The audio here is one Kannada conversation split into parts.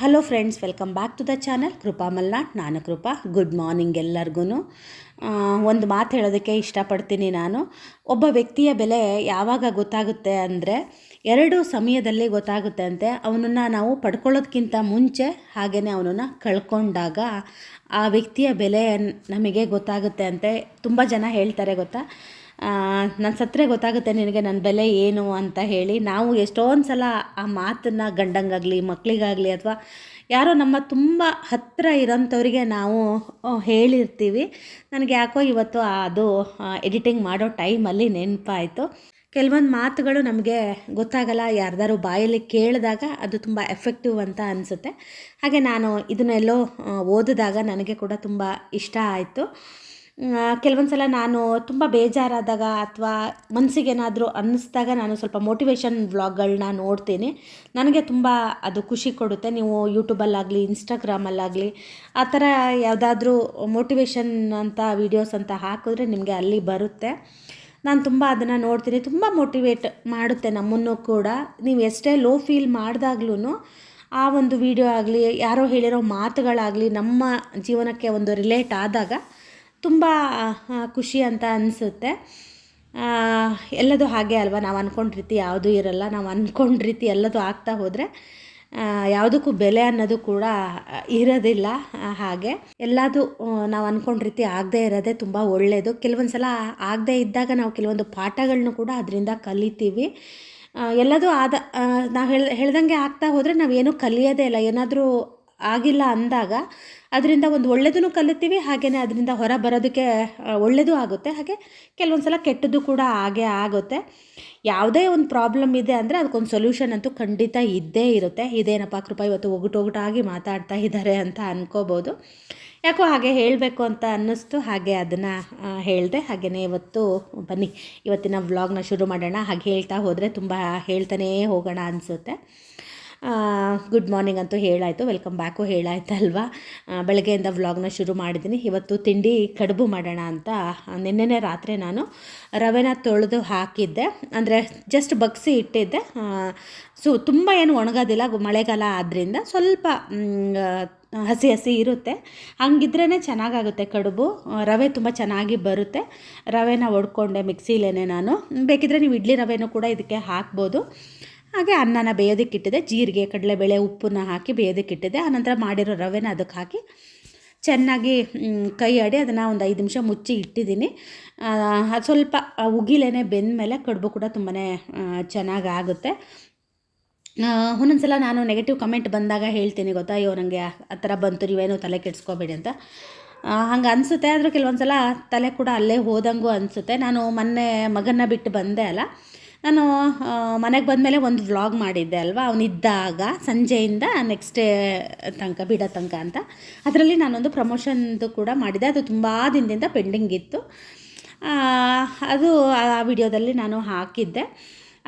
Hello friends welcome back to the channel Krupa Malnad ನಾನು ಕೃಪಾ ಗುಡ್ ಮಾರ್ನಿಂಗ್ ಎಲ್ಲರಿಗೂ ಒಂದು ಮಾತು ಹೇಳೋದಕ್ಕೆ ಇಷ್ಟಪಡ್ತೀನಿ ನಾನು. ಒಬ್ಬ ವ್ಯಕ್ತಿಯ ಬೆಲೆ ಯಾವಾಗ ಗೊತ್ತಾಗುತ್ತೆ ಅಂದರೆ ಎರಡು ಸಮಯದಲ್ಲಿ ಗೊತ್ತಾಗುತ್ತೆ ಅಂತೆ. ಅವನನ್ನು ನಾವು ಪಡ್ಕೊಳ್ಳೋದಕ್ಕಿಂತ ಮುಂಚೆ ಹಾಗೆಯೇ ಅವನನ್ನು ಕಳ್ಕೊಂಡಾಗ ಆ ವ್ಯಕ್ತಿಯ ಬೆಲೆ ನಮಗೆ ಗೊತ್ತಾಗುತ್ತೆ ಅಂತೆ. ತುಂಬ ಜನ ಹೇಳ್ತಾರೆ ಗೊತ್ತಾ? ನಾನು ಸತ್ತರೆ ಗೊತ್ತಾಗುತ್ತೆ ನಿನಗೆ ನನ್ನ ಬೆಲೆ ಏನು ಅಂತ ಹೇಳಿ. ನಾವು ಎಷ್ಟೊಂದು ಸಲ ಆ ಮಾತನ್ನು ಗಂಡಂಗಾಗಲಿ ಮಕ್ಕಳಿಗಾಗಲಿ ಅಥವಾ ಯಾರೋ ನಮ್ಮ ತುಂಬ ಹತ್ತಿರ ಇರೋಂಥವ್ರಿಗೆ ನಾವು ಹೇಳಿರ್ತೀವಿ. ನನಗೆ ಯಾಕೋ ಇವತ್ತು ಅದು ಎಡಿಟಿಂಗ್ ಮಾಡೋ ಟೈಮಲ್ಲಿ ನೆನಪಾಯಿತು. ಕೆಲವೊಂದು ಮಾತುಗಳು ನಮಗೆ ಗೊತ್ತಾಗಲ್ಲ, ಯಾರ್ದಾರು ಬಾಯಲ್ಲಿ ಕೇಳಿದಾಗ ಅದು ತುಂಬ ಎಫೆಕ್ಟಿವ್ ಅಂತ ಅನಿಸುತ್ತೆ. ಹಾಗೆ ನಾನು ಇದನ್ನೆಲ್ಲೋ ಓದಿದಾಗ ನನಗೆ ಕೂಡ ತುಂಬ ಇಷ್ಟ ಆಯಿತು. ಕೆಲವೊಂದು ಸಲ ನಾನು ತುಂಬ ಬೇಜಾರಾದಾಗ ಅಥವಾ ಮನಸ್ಸಿಗೇನಾದರೂ ಅನ್ನಿಸ್ದಾಗ ನಾನು ಸ್ವಲ್ಪ ಮೋಟಿವೇಶನ್ ವ್ಲಾಗ್ಗಳನ್ನ ನೋಡ್ತೀನಿ. ನನಗೆ ತುಂಬ ಅದು ಖುಷಿ ಕೊಡುತ್ತೆ. ನೀವು ಯೂಟ್ಯೂಬಲ್ಲಾಗಲಿ ಇನ್ಸ್ಟಾಗ್ರಾಮಲ್ಲಾಗಲಿ ಆ ಥರ ಯಾವುದಾದ್ರೂ ಮೋಟಿವೇಶನ್ ಅಂತ ವೀಡಿಯೋಸ್ ಅಂತ ಹಾಕಿದ್ರೆ ನಿಮಗೆ ಅಲ್ಲಿ ಬರುತ್ತೆ. ನಾನು ತುಂಬ ಅದನ್ನು ನೋಡ್ತೀನಿ. ತುಂಬ ಮೋಟಿವೇಟ್ ಮಾಡುತ್ತೆ ನಮ್ಮನ್ನು ಕೂಡ. ನೀವು ಎಷ್ಟೇ ಲೋ ಫೀಲ್ ಮಾಡಿದಾಗ್ಲೂ ಆ ಒಂದು ವಿಡಿಯೋ ಆಗಲಿ, ಯಾರೋ ಹೇಳಿರೋ ಮಾತುಗಳಾಗಲಿ ನಮ್ಮ ಜೀವನಕ್ಕೆ ಒಂದು ರಿಲೇಟ್ ಆದಾಗ ತುಂಬ ಖುಷಿ ಅಂತ ಅನಿಸುತ್ತೆ. ಎಲ್ಲದೂ ಹಾಗೆ ಅಲ್ವಾ? ನಾವು ಅಂದ್ಕೊಂಡ ರೀತಿ ಯಾವುದೂ ಇರಲ್ಲ. ನಾವು ಅಂದ್ಕೊಂಡ ರೀತಿ ಎಲ್ಲದೂ ಆಗ್ತಾ ಹೋದರೆ ಯಾವುದಕ್ಕೂ ಬೆಲೆ ಅನ್ನೋದು ಕೂಡ ಇರೋದಿಲ್ಲ. ಹಾಗೆ ಎಲ್ಲದು ನಾವು ಅಂದ್ಕೊಂಡ ರೀತಿ ಆಗದೇ ಇರೋದೇ ತುಂಬ ಒಳ್ಳೆಯದು ಕೆಲವೊಂದು ಸಲ ಆಗದೇ ಇದ್ದಾಗ ನಾವು ಕೆಲವೊಂದು ಪಾಠಗಳನ್ನು ಕೂಡ ಅದರಿಂದ ಕಲಿತೀವಿ. ಎಲ್ಲದೂ ಆದ ನಾವು ಹೇಳ್, ಹೇಳ್ದಂಗೆ ಆಗ್ತಾ ಹೋದರೆ ನಾವೇನೂ ಕಲಿಯೋದೇ ಇಲ್ಲ. ಏನಾದರೂ ಆಗಿಲ್ಲ ಅಂದಾಗ ಅದರಿಂದ ಒಂದು ಒಳ್ಳೆಯದನ್ನು ಕಲಿತೀವಿ ಹಾಗೆಯೇ ಅದರಿಂದ ಹೊರ ಬರೋದಕ್ಕೆ ಒಳ್ಳೆಯದು ಆಗುತ್ತೆ. ಹಾಗೆ ಕೆಲವೊಂದು ಸಲ ಕೆಟ್ಟದ್ದು ಕೂಡ ಹಾಗೆ ಆಗುತ್ತೆ. ಯಾವುದೇ ಒಂದು ಪ್ರಾಬ್ಲಮ್ ಇದೆ ಅಂದರೆ ಅದಕ್ಕೊಂದು ಸೊಲ್ಯೂಷನ್ ಅಂತೂ ಖಂಡಿತ ಇದ್ದೇ ಇರುತ್ತೆ. ಇದೇನಪ್ಪ ಕೃಪಾ ಇವತ್ತು ಒಗಟು ಒಗಟಾಗಿ ಮಾತಾಡ್ತಾ ಇದ್ದಾರೆ ಅಂತ ಅನ್ಕೋಬೋದು. ಯಾಕೋ ಹಾಗೆ ಹೇಳಬೇಕು ಅಂತ ಅನ್ನಿಸ್ತು, ಹಾಗೆ ಅದನ್ನು ಹೇಳಿದೆ. ಹಾಗೆಯೇ ಇವತ್ತು, ಬನ್ನಿ, ಇವತ್ತಿನ ವ್ಲಾಗ್ನ ಶುರು ಮಾಡೋಣ. ಹಾಗೆ ಹೇಳ್ತಾ ಹೋದರೆ ತುಂಬ ಹೇಳ್ತಾನೇ ಹೋಗೋಣ ಅನಿಸುತ್ತೆ. ಗುಡ್ ಮಾರ್ನಿಂಗ್ ಅಂತೂ ಹೇಳಾಯಿತು. ವೆಲ್ಕಮ್ ಬ್ಯಾಕು ಹೇಳಾಯ್ತಲ್ವಾ? ಬೆಳಗ್ಗೆಯಿಂದ ವ್ಲಾಗ್ನ ಶುರು ಮಾಡಿದ್ದೀನಿ. ಇವತ್ತು ತಿಂಡಿ ಕಡುಬು ಮಾಡೋಣ ಅಂತ ನಿನ್ನೆನೇ ರಾತ್ರಿ ನಾನು ರವೆನ ತೊಳೆದು ಹಾಕಿದ್ದೆ. ಅಂದರೆ ಜಸ್ಟ್ ಬಗ್ಸಿ ಇಟ್ಟಿದ್ದೆ. ಸೊ ತುಂಬ ಏನು ಒಣಗೋದಿಲ್ಲ, ಮಳೆಗಾಲ ಆದ್ದರಿಂದ ಸ್ವಲ್ಪ ಹಸಿ ಹಸಿ ಇರುತ್ತೆ. ಹಂಗಿದ್ರೇ ಚೆನ್ನಾಗಾಗುತ್ತೆ ಕಡುಬು. ರವೆ ತುಂಬ ಚೆನ್ನಾಗಿ ಬರುತ್ತೆ. ರವೆನ ಒಡ್ಕೊಂಡೆ ಮಿಕ್ಸಿಲೇನೆ ನಾನು. ಬೇಕಿದ್ರೆ ನೀವು ಇಡ್ಲಿ ರವೆನೂ ಕೂಡ ಇದಕ್ಕೆ ಹಾಕ್ಬೋದು. ಹಾಗೆ ಅನ್ನನ ಬೇಯೋದಕ್ಕಿಟ್ಟಿದೆ, ಜೀರಿಗೆ, ಕಡಲೆಬೇಳೆ, ಉಪ್ಪನ್ನ ಹಾಕಿ ಬೇಯೋದಕ್ಕಿಟ್ಟಿದೆ. ಆನಂತರ ಮಾಡಿರೋ ರವೆನ ಅದಕ್ಕೆ ಹಾಕಿ ಚೆನ್ನಾಗಿ ಕೈ ಆಡಿ ಅದನ್ನು ಒಂದು ಐದು ನಿಮಿಷ ಮುಚ್ಚಿ ಇಟ್ಟಿದ್ದೀನಿ. ಅದು ಸ್ವಲ್ಪ ಉಗಿಲೇನೆ ಬೆಂದ ಮೇಲೆ ಕಡುಬು ಕೂಡ ತುಂಬಾ ಚೆನ್ನಾಗಿ ಆಗುತ್ತೆ. ಒಂದೊಂದು ಸಲ ನಾನು ನೆಗೆಟಿವ್ ಕಮೆಂಟ್ ಬಂದಾಗ ಹೇಳ್ತೀನಿ ಗೊತ್ತಾ, ಅಯ್ಯೋ ನನಗೆ ಆ ಥರ ಬಂತು, ನೀವೇನು ತಲೆ ಕೆಡಿಸ್ಕೋಬೇಡಿ ಅಂತ. ಹಂಗೆ ಅನಿಸುತ್ತೆ, ಆದರೆ ಕೆಲವೊಂದು ಸಲ ತಲೆ ಕೂಡ ಅಲ್ಲೇ ಹೋದಂಗೂ ಅನಿಸುತ್ತೆ. ನಾನು ಮೊನ್ನೆ ಮಗನ್ನ ಬಿಟ್ಟು ಬಂದೆ ಅಲ್ಲ ನಾನು ಮನೆಗೆ ಬಂದಮೇಲೆ ಒಂದು ವ್ಲಾಗ್ ಮಾಡಿದ್ದೆ ಅಲ್ವಾ? ಅವನಿದ್ದಾಗ ಸಂಜೆಯಿಂದ ನೆಕ್ಸ್ಟ್ ಡೇ ತನಕ, ಬಿಡೋ ತನಕ ಅಂತ. ಅದರಲ್ಲಿ ನಾನೊಂದು ಪ್ರಮೋಷನ್ದು ಕೂಡ ಮಾಡಿದ್ದೆ. ಅದು ತುಂಬ ದಿನದಿಂದ ಪೆಂಡಿಂಗ್ ಇತ್ತು. ಅದು ಆ ವಿಡಿಯೋದಲ್ಲಿ ನಾನು ಹಾಕಿದ್ದೆ.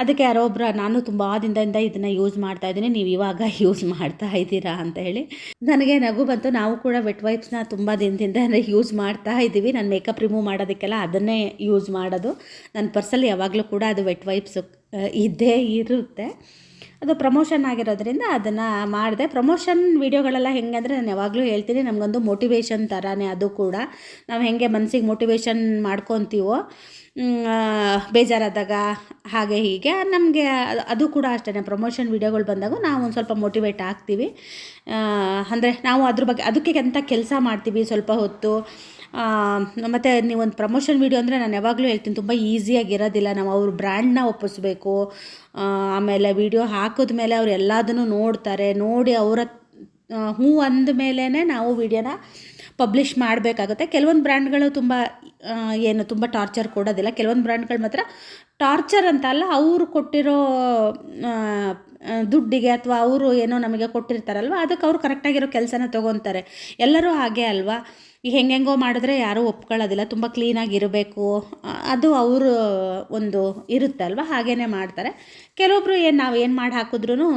ಅದಕ್ಕೆ ಯಾರೋ ನಾನು ತುಂಬ ದಿನದಿಂದ ಇದನ್ನು ಯೂಸ್ ಮಾಡ್ತಾ ಇದ್ದೀನಿ, ನೀವು ಇವಾಗ ಯೂಸ್ ಮಾಡ್ತಾ ಇದ್ದೀರಾ ಅಂತ ಹೇಳಿ. ನನಗೆ ನಗು ಬಂತು, ನಾವು ಕೂಡ ವೆಟ್ ವೈಪ್ಸ್ನ ತುಂಬ ದಿನದಿಂದ ಯೂಸ್ ಮಾಡ್ತಾ ಇದ್ದೀವಿ. ನಾನು ಮೇಕಪ್ ರಿಮೂವ್ ಮಾಡೋದಕ್ಕೆಲ್ಲ ಅದನ್ನೇ ಯೂಸ್ ಮಾಡೋದು. ನನ್ನ ಪರ್ಸಲ್ಲಿ ಯಾವಾಗಲೂ ಕೂಡ ಅದು ವೆಟ್ ವೈಪ್ಸ್ ಇದ್ದೇ ಇರುತ್ತೆ. ಅದು ಪ್ರಮೋಷನ್ ಆಗಿರೋದ್ರಿಂದ ಅದನ್ನು ಮಾಡಿದೆ. ಪ್ರಮೋಷನ್ ವೀಡಿಯೋಗಳೆಲ್ಲ ಹೆಂಗಂದರೆ ನಾನು ಯಾವಾಗಲೂ ಹೇಳ್ತೀನಿ, ನಮಗೊಂದು ಮೋಟಿವೇಶನ್ ಥರನೇ ಅದು ಕೂಡ. ನಾವು ಹೆಂಗೆ ಮನಸ್ಸಿಗೆ ಮೋಟಿವೇಶನ್ ಮಾಡ್ಕೊತೀವೋ ಬೇಜಾರಾದಾಗ ಹಾಗೆ ಹೀಗೆ. ನಮಗೆ ಅದು ಕೂಡ ಅಷ್ಟೇ ಪ್ರಮೋಷನ್ ವೀಡಿಯೋಗಳು ಬಂದಾಗ ನಾವು ಒಂದು ಸ್ವಲ್ಪ ಮೋಟಿವೇಟ್ ಆಗ್ತೀವಿ. ಅಂದರೆ ನಾವು ಅದ್ರ ಬಗ್ಗೆ, ಅದಕ್ಕೆ ಅಂತ ಕೆಲಸ ಮಾಡ್ತೀವಿ ಸ್ವಲ್ಪ ಹೊತ್ತು. ಮತ್ತು ನೀವೊಂದು ಪ್ರಮೋಷನ್ ವೀಡಿಯೋ ಅಂದರೆ ನಾನು ಯಾವಾಗಲೂ ಹೇಳ್ತೀನಿ, ತುಂಬ ಈಸಿಯಾಗಿರೋದಿಲ್ಲ ನಾವು ಅವ್ರ ಬ್ರ್ಯಾಂಡ್ನ ಒಪ್ಪಿಸ್ಬೇಕು. ಆಮೇಲೆ ವೀಡಿಯೋ ಹಾಕಿದ ಮೇಲೆ ಅವ್ರು ಎಲ್ಲದನ್ನು ನೋಡ್ತಾರೆ. ನೋಡಿ ಅವರ ಹ್ಞೂ ಅಂದ ಮೇಲೇ ನಾವು ವೀಡಿಯೋನ ಪಬ್ಲಿಷ್ ಮಾಡಬೇಕಾಗುತ್ತೆ. ಕೆಲವೊಂದು ಬ್ರ್ಯಾಂಡ್ಗಳು ತುಂಬ ಏನು, ತುಂಬ ಟಾರ್ಚರ್ ಕೊಡೋದಿಲ್ಲ. ಕೆಲವೊಂದು ಬ್ರ್ಯಾಂಡ್ಗಳು ಮಾತ್ರ ಟಾರ್ಚರ್ ಅಂತ ಅಲ್ಲ, ಅವರು ಕೊಟ್ಟಿರೋ ದುಡ್ಡಿಗೆ ಅಥವಾ ಅವರು ಏನೋ ನಮಗೆ ಕೊಟ್ಟಿರ್ತಾರಲ್ವ ಅದಕ್ಕೆ ಅವರು ಕರೆಕ್ಟಾಗಿರೋ ಕೆಲಸನ ತೊಗೊತಾರೆ. ಎಲ್ಲರೂ ಹಾಗೆ ಅಲ್ವಾ? ಈಗ ಹೆಂಗೆಂಗೋ ಮಾಡಿದ್ರೆ ಯಾರೂ ಒಪ್ಕೊಳ್ಳೋದಿಲ್ಲ, ತುಂಬ ಕ್ಲೀನಾಗಿ ಇರಬೇಕು ಅದು ಅವರು ಒಂದು ಇರುತ್ತೆ ಅಲ್ವಾ? ಹಾಗೇ ಮಾಡ್ತಾರೆ. ಕೆಲವೊಬ್ಬರು ಏನು ನಾವು ಏನು ಮಾಡಿ ಹಾಕಿದ್ರೂ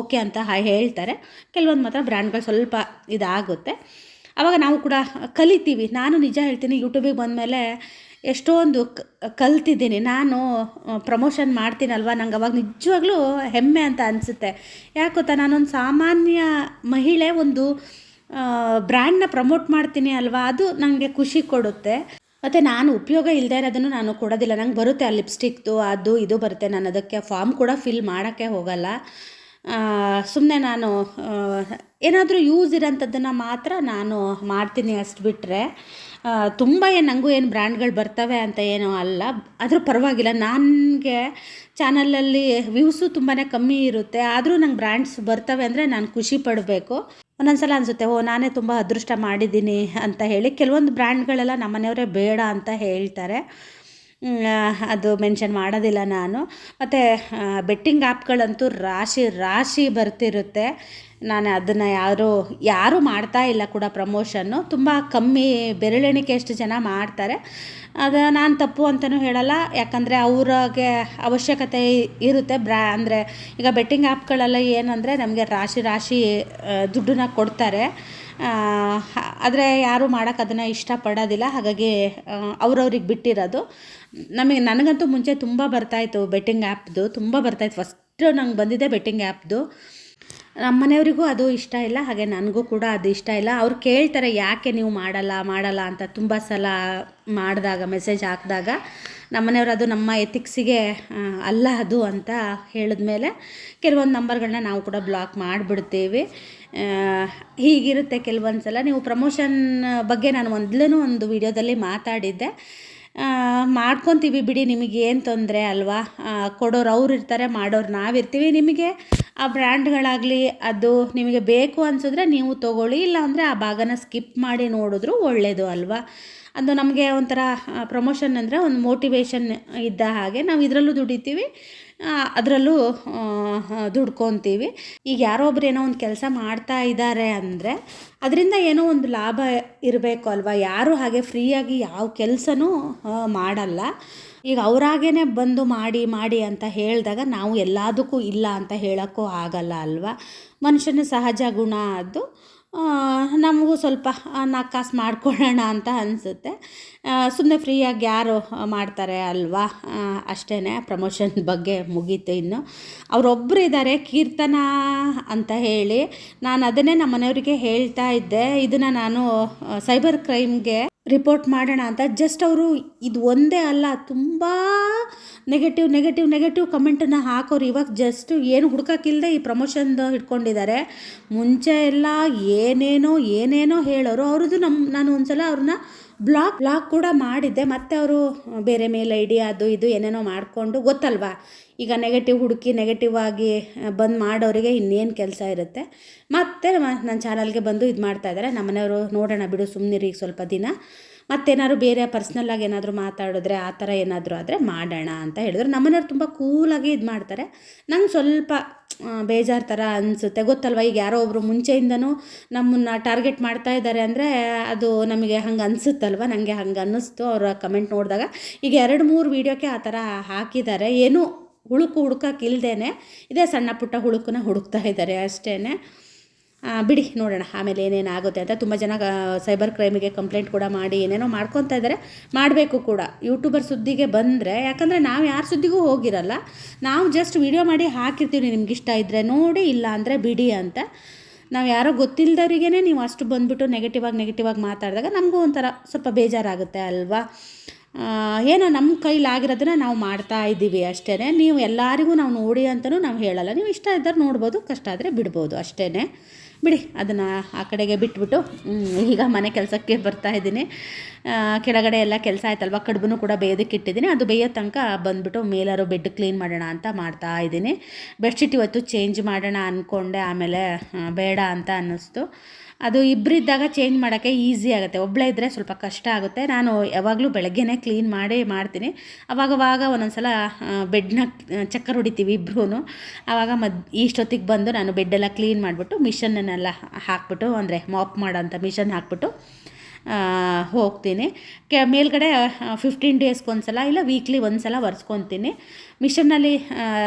ಓಕೆ ಅಂತ ಹೇಳ್ತಾರೆ. ಕೆಲವೊಂದು ಮಾತ್ರ ಬ್ರ್ಯಾಂಡ್ಗಳು ಸ್ವಲ್ಪ ಇದಾಗುತ್ತೆ. ಆವಾಗ ನಾವು ಕೂಡ ಕಲಿತೀವಿ. ನಾನು ನಿಜ ಹೇಳ್ತೀನಿ, ಯೂಟ್ಯೂಬಿಗೆ ಬಂದಮೇಲೆ ಎಷ್ಟೊಂದು ಕಲ್ತಿದ್ದೀನಿ. ನಾನು ಪ್ರಮೋಷನ್ ಮಾಡ್ತೀನಲ್ವ? ನಂಗೆ ಅವಾಗ ನಿಜವಾಗ್ಲೂ ಹೆಮ್ಮೆ ಅಂತ ಅನಿಸುತ್ತೆ. ಯಾಕೆ ಗೊತ್ತಾ? ನಾನೊಂದು ಸಾಮಾನ್ಯ ಮಹಿಳೆ, ಒಂದು ಬ್ರ್ಯಾಂಡ್ನ ಪ್ರಮೋಟ್ ಮಾಡ್ತೀನಿ ಅಲ್ವಾ? ಅದು ನನಗೆ ಖುಷಿ ಕೊಡುತ್ತೆ. ಮತ್ತು ನಾನು ಉಪಯೋಗ ಇಲ್ಲದೆ ಇರೋದನ್ನು ನಾನು ಕೊಡೋದಿಲ್ಲ. ನಂಗೆ ಬರುತ್ತೆ ಆ ಲಿಪ್ಸ್ಟಿಕ್ದು ಅದು, ಇದು ಬರುತ್ತೆ. ನಾನು ಅದಕ್ಕೆ ಫಾರ್ಮ್ ಕೂಡ ಫಿಲ್ ಮಾಡೋಕ್ಕೆ ಹೋಗಲ್ಲ. ಸುಮ್ಮನೆ ನಾನು ಏನಾದರೂ ಯೂಸ್ ಇರೋಂಥದ್ದನ್ನು ಮಾತ್ರ ನಾನು ಮಾಡ್ತೀನಿ ಅಷ್ಟು ಬಿಟ್ಟರೆ ತುಂಬ ಏನು ನನಗೂ ಏನು ಬ್ರ್ಯಾಂಡ್ಗಳು ಬರ್ತವೆ ಅಂತ ಏನೂ ಅಲ್ಲ. ಆದರೂ ಪರವಾಗಿಲ್ಲ. ನನಗೆ ಚಾನಲಲ್ಲಿ ವ್ಯೂಸು ತುಂಬಾ ಕಮ್ಮಿ ಇರುತ್ತೆ. ಆದರೂ ನಂಗೆ ಬ್ರ್ಯಾಂಡ್ಸ್ ಬರ್ತವೆ ಅಂದರೆ ನಾನು ಖುಷಿ ಪಡಬೇಕು. ಒಂದೊಂದ್ಸಲ ಅನಿಸುತ್ತೆ, ಓ, ನಾನೇ ತುಂಬ ಅದೃಷ್ಟ ಮಾಡಿದ್ದೀನಿ ಅಂತ ಹೇಳಿ. ಕೆಲವೊಂದು ಬ್ರ್ಯಾಂಡ್ಗಳೆಲ್ಲ ನಮ್ಮನೆಯವರೇ ಬೇಡ ಅಂತ ಹೇಳ್ತಾರೆ. ಅದು ಮೆನ್ಷನ್ ಮಾಡೋದಿಲ್ಲ ನಾನು. ಮತ್ತು ಬೆಟ್ಟಿಂಗ್ ಆ್ಯಪ್ಗಳಂತೂ ರಾಶಿ ರಾಶಿ ಬರ್ತಿರುತ್ತೆ. ನಾನು ಅದನ್ನು ಯಾರು, ಯಾರೂ ಮಾಡ್ತಾ ಇಲ್ಲ ಕೂಡ ಪ್ರಮೋಷನ್ನು ತುಂಬ ಕಮ್ಮಿ ಬೆರಳೆಣಿಕೆ ಎಷ್ಟು ಜನ ಮಾಡ್ತಾರೆ. ಅದು ನಾನು ತಪ್ಪು ಅಂತಲೂ ಹೇಳಲ್ಲ. ಯಾಕಂದರೆ ಅವ್ರಿಗೆ ಅವಶ್ಯಕತೆ ಇರುತ್ತೆ. ಬ್ರಾ, ಅಂದರೆ ಈಗ ಬೆಟ್ಟಿಂಗ್ ಆ್ಯಪ್ಗಳೆಲ್ಲ ಏನಂದರೆ ನಮಗೆ ರಾಶಿ ರಾಶಿ ದುಡ್ಡನ್ನ ಕೊಡ್ತಾರೆ. ಆದರೆ ಯಾರೂ ಮಾಡೋಕ್ಕೆ ಅದನ್ನು ಇಷ್ಟಪಡೋದಿಲ್ಲ. ಹಾಗಾಗಿ ಅವ್ರವ್ರಿಗೆ ಬಿಟ್ಟಿರೋದು. ನಮಗೆ, ನನಗಂತೂ ಮುಂಚೆ ತುಂಬ ಬರ್ತಾಯಿತ್ತು ಬೆಟ್ಟಿಂಗ್ ಆ್ಯಪ್ದು. ತುಂಬ ಬರ್ತಾಯಿತ್ತು ಫಸ್ಟು ನಂಗೆ ಬಂದಿದ್ದೆ ಬೆಟ್ಟಿಂಗ್ ಆ್ಯಪ್ದು. ನಮ್ಮ ಮನೆಯವರಿಗೂ ಅದು ಇಷ್ಟ ಇಲ್ಲ. ಹಾಗೆ ನನಗೂ ಕೂಡ ಅದು ಇಷ್ಟ ಇಲ್ಲ. ಅವ್ರು ಕೇಳ್ತಾರೆ, ಯಾಕೆ ನೀವು ಮಾಡಲ್ಲ? ಮಾಡಲ್ಲ ಅಂತ ತುಂಬ ಸಲ ಮಾಡಿದಾಗ, ಮೆಸೇಜ್ ಹಾಕಿದಾಗ ನಮ್ಮನೆಯವರು ಅದು ನಮ್ಮ ಎಥಿಕ್ಸಿಗೆ ಅಲ್ಲ ಅದು ಅಂತ ಹೇಳಿದ್ಮೇಲೆ ಕೆಲವೊಂದು ನಂಬರ್ಗಳನ್ನ ನಾವು ಕೂಡ ಬ್ಲಾಕ್ ಮಾಡಿಬಿಡ್ತೀವಿ. ಹೀಗಿರುತ್ತೆ ಕೆಲವೊಂದು ಸಲ ನೀವು ಪ್ರಮೋಷನ್ ಬಗ್ಗೆ ನಾನು ಮೊದಲೂ ಒಂದು ವಿಡಿಯೋದಲ್ಲಿ ಮಾತಾಡಿದ್ದೆ. ಮಾಡ್ಕೊತೀವಿ ಬಿಡಿ, ನಿಮಗೆ ಏನು ತೊಂದರೆ ಅಲ್ವಾ? ಕೊಡೋರು ಅವ್ರು ಇರ್ತಾರೆ, ಮಾಡೋರು ನಾವಿರ್ತೀವಿ ನಿಮಗೆ ಆ ಬ್ರ್ಯಾಂಡ್ಗಳಾಗಲಿ ಅದು ನಿಮಗೆ ಬೇಕು ಅನ್ಸಿದ್ರೆ ನೀವು ತೊಗೊಳ್ಳಿ ಇಲ್ಲ ಅಂದರೆ ಆ ಭಾಗನ ಸ್ಕಿಪ್ ಮಾಡಿ ನೋಡಿದ್ರು ಒಳ್ಳೆಯದು ಅಲ್ವಾ? ಅದು ನಮಗೆ ಒಂಥರ ಪ್ರಮೋಷನ್ ಅಂದರೆ ಒಂದು ಮೋಟಿವೇಶನ್ ಇದ್ದ ಹಾಗೆ ನಾವು ಇದರಲ್ಲೂ ದುಡಿತೀವಿ. ಅದರಲ್ಲೂ ದುಡ್ಕೊತೀವಿ. ಈಗ ಯಾರೋ ಒಬ್ರು ಏನೋ ಒಂದು ಕೆಲಸ ಮಾಡ್ತಾ ಇದ್ದಾರೆ ಅಂದರೆ, ಅದರಿಂದ ಏನೋ ಒಂದು ಲಾಭ ಇರಬೇಕು ಅಲ್ವಾ? ಯಾರೂ ಹಾಗೆ ಫ್ರೀಯಾಗಿ ಯಾವ ಕೆಲಸನೂ ಮಾಡಲ್ಲ. ಈಗ ಅವರಾಗೇ ಬಂದು ಮಾಡಿ ಮಾಡಿ ಅಂತ ಹೇಳಿದಾಗ ನಾವು ಎಲ್ಲದಕ್ಕೂ ಇಲ್ಲ ಅಂತ ಹೇಳೋಕ್ಕೂ ಆಗಲ್ಲ ಅಲ್ವಾ? ಮನುಷ್ಯನ ಸಹಜ ಗುಣ ಅದು. ನಮಗೂ ಸ್ವಲ್ಪ ನಾಲ್ಕು ಕಾಸು ಮಾಡ್ಕೊಳ್ಳೋಣ ಅಂತ ಅನಿಸುತ್ತೆ. ಸುಮ್ಮನೆ ಫ್ರೀಯಾಗಿ ಯಾರು ಮಾಡ್ತಾರೆ ಅಲ್ವಾ? ಅಷ್ಟೇ ಪ್ರಮೋಷನ್ ಬಗ್ಗೆ ಮುಗೀತು ಇನ್ನು. ಅವರೊಬ್ಬರು ಇದ್ದಾರೆ ಕೀರ್ತನ ಅಂತ ಹೇಳಿ. ನಾನು ಅದನ್ನೇ ನಮ್ಮ ಮನೆಯವರಿಗೆ ಹೇಳ್ತಾ ಇದ್ದೆ. ಇದನ್ನು ನಾನು ಸೈಬರ್ ಕ್ರೈಮ್ಗೆ ರಿಪೋರ್ಟ್ ಮಾಡೋಣ ಅಂತ ಜಸ್ಟ್ ಅವರು ಇದು ಒಂದೇ ಅಲ್ಲ, ತುಂಬ ನೆಗೆಟಿವ್ ನೆಗೆಟಿವ್ ನೆಗೆಟಿವ್ ಕಮೆಂಟನ್ನು ಹಾಕೋರು. ಇವಾಗ ಜಸ್ಟ್ ಏನು ಹುಡುಕಕ್ಕಿಲ್ಲದೆ ಈ ಪ್ರಮೋಷನ್ದು ಇಟ್ಕೊಂಡಿದ್ದಾರೆ. ಮುಂಚೆ ಎಲ್ಲ ಏನೇನೋ ಏನೇನೋ ಹೇಳೋರು. ಅವ್ರದ್ದು ನಮ್ಮ ನಾನು ಒಂದ್ಸಲ ಅವ್ರನ್ನ ಬ್ಲಾಕ್ ಬ್ಲಾಕ್ ಕೂಡ ಮಾಡಿದ್ದೆ. ಮತ್ತೆ ಅವರು ಬೇರೆ ಮೇಲ್ ಐ ಅದು ಇದು ಏನೇನೋ ಮಾಡಿಕೊಂಡು ಗೊತ್ತಲ್ವಾ? ಈಗ ನೆಗೆಟಿವ್ ಹುಡುಕಿ ನೆಗೆಟಿವ್ ಆಗಿ ಬಂದು ಮಾಡೋರಿಗೆ ಇನ್ನೇನು ಕೆಲಸ ಇರುತ್ತೆ. ಮತ್ತೆ ನನ್ನ ಚಾನಲ್ಗೆ ಬಂದು ಇದು ಮಾಡ್ತಾ ಇದ್ದಾರೆ ನಮ್ಮನೆಯವರು ನೋಡೋಣ ಬಿಡು ಸುಮ್ಮನಿರಿ ಈಗ ಸ್ವಲ್ಪ ದಿನ. ಮತ್ತೇನಾದ್ರು ಬೇರೆ ಪರ್ಸ್ನಲ್ಲಾಗಿ ಏನಾದರೂ ಮಾತಾಡಿದ್ರೆ ಆ ಥರ ಏನಾದರೂ ಆದರೆ ಮಾಡೋಣ ಅಂತ ಹೇಳಿದ್ರು. ನಮ್ಮನೆಯವ್ರು ತುಂಬ ಕೂಲಾಗಿ ಇದು ಮಾಡ್ತಾರೆ. ನಂಗೆ ಸ್ವಲ್ಪ ಬೇಜಾರು ಥರ ಅನಿಸುತ್ತೆ. ಗೊತ್ತಲ್ವ? ಈಗ ಯಾರೋ ಒಬ್ಬರು ಮುಂಚೆಯಿಂದನೂ ನಮ್ಮನ್ನು ಟಾರ್ಗೆಟ್ ಮಾಡ್ತಾ ಇದ್ದಾರೆ ಅಂದರೆ ಅದು ನಮಗೆ ಹಂಗೆ ಅನಿಸುತ್ತಲ್ವ? ನನಗೆ ಹಂಗೆ ಅನ್ನಿಸ್ತು ಅವರ ಕಮೆಂಟ್ ನೋಡಿದಾಗ. ಈಗ ಎರಡು ಮೂರು ವೀಡಿಯೋಕ್ಕೆ ಆ ಥರ ಹಾಕಿದ್ದಾರೆ. ಏನೂ ಹುಳುಕು ಹುಡುಕಕ್ಕೆ ಇಲ್ದೇನೆ ಇದೇ ಸಣ್ಣ ಪುಟ್ಟ ಹುಳುಕನ್ನ ಹುಡುಕ್ತಾ ಇದ್ದಾರೆ ಅಷ್ಟೇ ಬಿಡಿ ನೋಡೋಣ ಆಮೇಲೆ ಏನೇನು ಆಗುತ್ತೆ ಅಂತ. ತುಂಬ ಜನ ಸೈಬರ್ ಕ್ರೈಮಿಗೆ ಕಂಪ್ಲೇಂಟ್ ಕೂಡ ಮಾಡಿ ಏನೇನೋ ಮಾಡ್ಕೊತಾ ಇದ್ದಾರೆ. ಮಾಡಬೇಕು ಕೂಡ. ಯೂಟ್ಯೂಬರ್ ಸುದ್ದಿಗೆ ಬಂದರೆ, ಯಾಕಂದರೆ ನಾವು ಯಾರ ಸುದ್ದಿಗೂ ಹೋಗಿರಲ್ಲ. ನಾವು ಜಸ್ಟ್ ವೀಡಿಯೋ ಮಾಡಿ ಹಾಕಿರ್ತೀವಿ ನಿಮ್ಗೆ ಇಷ್ಟ ಇದ್ದರೆ ನೋಡಿ ಇಲ್ಲ ಅಂದರೆ ಬಿಡಿ ಅಂತ. ನಾವು ಯಾರೋ ಗೊತ್ತಿಲ್ಲದವ್ರಿಗೇ ನೀವು ಅಷ್ಟು ಬಂದುಬಿಟ್ಟು ನೆಗೆಟಿವ್ ಆಗಿ ನೆಗೆಟಿವ್ ಆಗಿ ಮಾತಾಡಿದಾಗ ನಮಗೂ ಒಂಥರ ಸ್ವಲ್ಪ ಬೇಜಾರಾಗುತ್ತೆ ಅಲ್ವಾ? ಏನೋ ನಮ್ಮ ಕೈಲಾಗಿರೋದನ್ನ ನಾವು ಮಾಡ್ತಾ ಇದ್ದೀವಿ ಅಷ್ಟೇ ನೀವು ಎಲ್ಲರಿಗೂ ನಾವು ನೋಡಿ ಅಂತಲೂ ನಾವು ಹೇಳಲ್ಲ. ನೀವು ಇಷ್ಟ ಇದ್ದರೆ ನೋಡ್ಬೋದು, ಕಷ್ಟ ಆದರೆ ಬಿಡ್ಬೋದು ಅಷ್ಟೇ ಬಿಡಿ, ಅದನ್ನು ಆ ಕಡೆಗೆ ಬಿಟ್ಬಿಟ್ಟು ಈಗ ಮನೆ ಕೆಲಸಕ್ಕೆ ಬರ್ತಾ ಇದ್ದೀನಿ. ಕೆಳಗಡೆ ಎಲ್ಲ ಕೆಲಸ ಆಯ್ತಲ್ವ? ಕಡುಬು ಕೂಡ ಬೇಯೋದಕ್ಕೆ ಇಟ್ಟಿದ್ದೀನಿ. ಅದು ಬೇಯೋ ತನಕ ಬಂದುಬಿಟ್ಟು ಮೇಲಾರು ಬೆಡ್ ಕ್ಲೀನ್ ಮಾಡೋಣ ಅಂತ ಮಾಡ್ತಾ ಇದ್ದೀನಿ. ಬೆಡ್ಶೀಟ್ ಇವತ್ತು ಚೇಂಜ್ ಮಾಡೋಣ ಅಂದ್ಕೊಂಡೆ ಆಮೇಲೆ ಬೇಡ ಅಂತ ಅನ್ನಿಸ್ತು. ಅದು ಇಬ್ಬರಿದ್ದಾಗ ಚೇಂಜ್ ಮಾಡೋಕ್ಕೆ ಈಸಿ ಆಗುತ್ತೆ. ಒಬ್ಬಳೇ ಇದ್ದರೆ ಸ್ವಲ್ಪ ಕಷ್ಟ ಆಗುತ್ತೆ. ನಾನು ಯಾವಾಗಲೂ ಬೆಳಗ್ಗೆನೇ ಕ್ಲೀನ್ ಮಾಡಿ ಮಾಡ್ತೀನಿ. ಅವಾಗವಾಗ ಒಂದೊಂದು ಸಲ ಬೆಡ್ನ ಚಕ್ಕರ್ ಹೊಡಿತೀವಿ ಇಬ್ಬರೂ ಆವಾಗ ಮದ್ ಇಷ್ಟೊತ್ತಿಗೆ ಬಂದು ನಾನು ಬೆಡ್ಡೆಲ್ಲ ಕ್ಲೀನ್ ಮಾಡಿಬಿಟ್ಟು ಮಿಷನ್ನನ್ನೆಲ್ಲ ಹಾಕ್ಬಿಟ್ಟು, ಅಂದರೆ ಮಾಪ್ ಮಾಡೋಂಥ ಮಿಷನ್ ಹಾಕ್ಬಿಟ್ಟು ಹೋಗ್ತೀನಿ. ಕೆ, ಮೇಲ್ಗಡೆ ಫಿಫ್ಟೀನ್ ಡೇಸ್ಗೊಂದ್ಸಲ ಇಲ್ಲ ವೀಕ್ಲಿ ಒಂದು ಸಲ ಒರೆಸ್ಕೊತೀನಿ. ಮಿಷನ್ನಲ್ಲಿ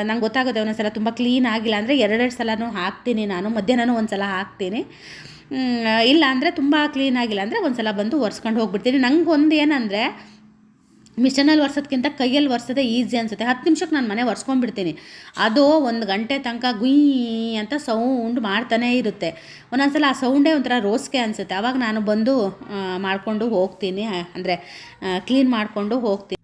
ನಂಗೆ ಗೊತ್ತಾಗುತ್ತೆ ಒಂದೊಂದು ಸಲ ತುಂಬ ಕ್ಲೀನ್ ಆಗಿಲ್ಲ ಅಂದರೆ ಎರಡೆರಡು ಸಲನೂ ಹಾಕ್ತೀನಿ ನಾನು, ಮಧ್ಯಾಹ್ನನೂ ಒಂದು ಸಲ ಹಾಕ್ತೀನಿ ಇಲ್ಲ ಅಂದರೆ ತುಂಬ ಕ್ಲೀನ್ ಆಗಿಲ್ಲ ಅಂದರೆ ಒಂದು ಸಲ ಬಂದು ಒರೆಸ್ಕೊಂಡು ಹೋಗ್ಬಿಡ್ತೀನಿ. ನಂಗೆ ಒಂದು ಏನಂದರೆ ಮಿಷನಲ್ಲಿ ಒರ್ಸೋದ್ಕಿಂತ ಕೈಯಲ್ಲಿ ಒರ್ಸೋದೇ ಈಸಿ ಅನಿಸುತ್ತೆ. ಹತ್ತು ನಿಮಿಷಕ್ಕೆ ನಾನು ಮನೆ ಒರೆಸ್ಕೊಂಡ್ಬಿಡ್ತೀನಿ. ಅದು ಒಂದು ಗಂಟೆ ತನಕ ಗುಯ್ ಅಂತ ಸೌಂಡ್ ಮಾಡ್ತಾನೇ ಇರುತ್ತೆ. ಒಂದೊಂದ್ಸಲ ಆ ಸೌಂಡೇ ಒಂಥರ ರೋಸ್ಗೆ ಅನಿಸುತ್ತೆ. ಆವಾಗ ನಾನು ಬಂದು ಮಾಡಿಕೊಂಡು ಹೋಗ್ತೀನಿ. ಅಂದರೆ ಕ್ಲೀನ್ ಮಾಡಿಕೊಂಡು ಹೋಗ್ತೀನಿ.